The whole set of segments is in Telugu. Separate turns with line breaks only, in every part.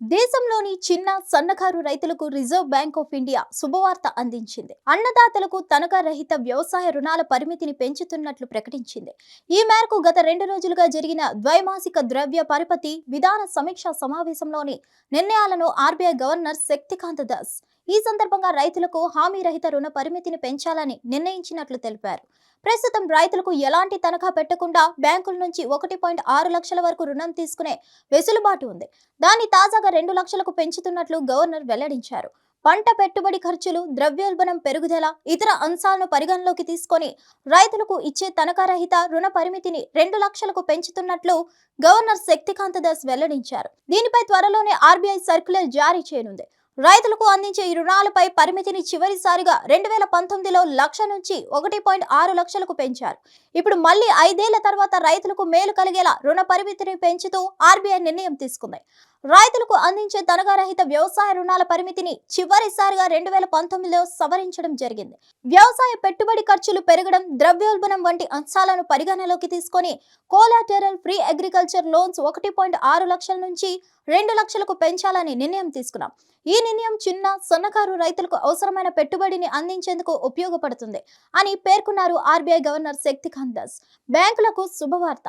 దేశంలోని చిన్న సన్నకారు రైతులకు రిజర్వ్ బ్యాంక్ ఆఫ్ ఇండియా శుభవార్త అందించింది. అన్నదాతలకు తనఖా రహిత వ్యవసాయ రుణాల పరిమితిని పెంచుతున్నట్లు ప్రకటించింది. ఈ మేరకు గత రెండు రోజులుగా జరిగిన ద్వైమాసిక ద్రవ్య పరిపతి విధాన సమీక్ష సమావేశంలోని నిర్ణయాలను ఆర్బీఐ గవర్నర్ శక్తికాంత దాస్ ఈ సందర్భంగా రైతులకు హామీ రహిత రుణ పరిమితిని పెంచాలని నిర్ణయించినట్లు తెలిపారు. ప్రస్తుతం రైతులకు ఎలాంటి తనఖా పెట్టకుండా బ్యాంకుల నుంచి ఒకటి పాయింట్ ఆరు లక్షల వరకు రుణం తీసుకునే వెసులుబాటు ఉంది. దాన్ని తాజాగా రెండు లక్షలకు పెంచుతున్నట్లు గవర్నర్ వెల్లడించారు. పంట పెట్టుబడి ఖర్చులు ద్రవ్యోల్బణం పెరుగుదల ఇతర అంశాలను పరిగణలోకి తీసుకొని రైతులకు ఇచ్చే తనఖా రహిత రుణ పరిమితిని రెండు లక్షలకు పెంచుతున్నట్లు గవర్నర్ శక్తికాంత దాస్ వెల్లడించారు. దీనిపై త్వరలోనే ఆర్బీఐ సర్క్యులర్ జారీ చేయనుంది. రైతులకు అందించే ఈ రుణాలపై పరిమితిని చివరిసారిగా రెండు వేల పంతొమ్మిదిలో లక్ష నుంచి ఒకటి పాయింట్ ఆరు లక్షలకు పెంచారు. ఇప్పుడు మళ్ళీ ఐదేళ్ళ తర్వాత రైతులకు మేలు కలిగేలా రుణ పరిమితిని పెంచుతూ ఆర్బీఐ నిర్ణయం తీసుకుంది. రైతులకు అందించే తనఖారహిత వ్యవసాయ రుణాల పరిమితిని చివరిసారిగా రెండు వేల పంతొమ్మిదిలో సవరించడం జరిగింది. వ్యవసాయ పెట్టుబడి ఖర్చులు పెరగడం ద్రవ్యోల్బణం వంటి అంశాలను పరిగణలోకి తీసుకొని కోలాటరల్ ఫ్రీ అగ్రికల్చర్ లోన్స్ ఒకటి పాయింట్ ఆరు లక్షల నుంచి రెండు లక్షలకు పెంచాలని నిర్ణయం తీసుకున్నాం. ఈ నిర్ణయం చిన్న సన్నకారు రైతులకు అవసరమైన పెట్టుబడిని అందించేందుకు ఉపయోగపడుతుంది అని పేర్కొన్నారు ఆర్బీఐ గవర్నర్ శక్తికాంత్ దాస్. బ్యాంకులకు శుభవార్త.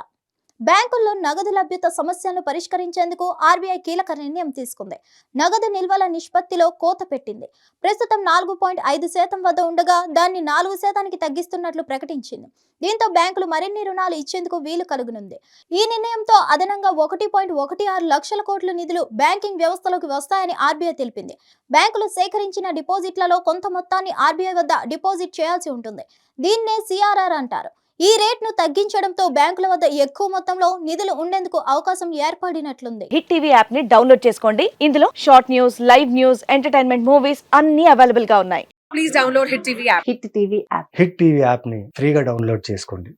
బ్యాంకుల్లో నగదు లభ్యత సమస్యలను పరిష్కరించేందుకు ఆర్బీఐ కీలక నిర్ణయం తీసుకుంది. నగదు నిల్వల నిష్పత్తిలో కోత పెట్టింది. ప్రస్తుతం నాలుగు పాయింట్ ఐదు శాతం వద్ద ఉండగా దాన్ని నాలుగు శాతానికి తగ్గిస్తున్నట్లు ప్రకటించింది. దీంతో బ్యాంకులు మరిన్ని రుణాలు ఇచ్చేందుకు వీలు కలుగునుంది. ఈ నిర్ణయంతో అదనంగా ఒకటి పాయింట్ ఒకటి ఆరు లక్షల కోట్ల నిధులు బ్యాంకింగ్ వ్యవస్థలోకి వస్తాయని ఆర్బీఐ తెలిపింది. బ్యాంకులు సేకరించిన డిపాజిట్లలో కొంత మొత్తాన్ని ఆర్బీఐ వద్ద డిపాజిట్ చేయాల్సి ఉంటుంది. దీన్నే సిఆర్ఆర్ అంటారు. ఈ రేట్ను తగ్గించడంతో బ్యాంకుల వద్ద ఎక్కువ మొత్తంలో నిధులు ఉండేందుకు అవకాశం ఏర్పడినట్లుంది.
హిట్ టీవీ యాప్ని డౌన్లోడ్ చేసుకోండి. ఇందులో short news live news entertainment movies అన్ని అవైలబుల్గా ఉన్నాయి.
please download Hit TV app.
Hit TV app.
Hit TV యాప్ని ఫ్రీగా డౌన్లోడ్ చేసుకోండి.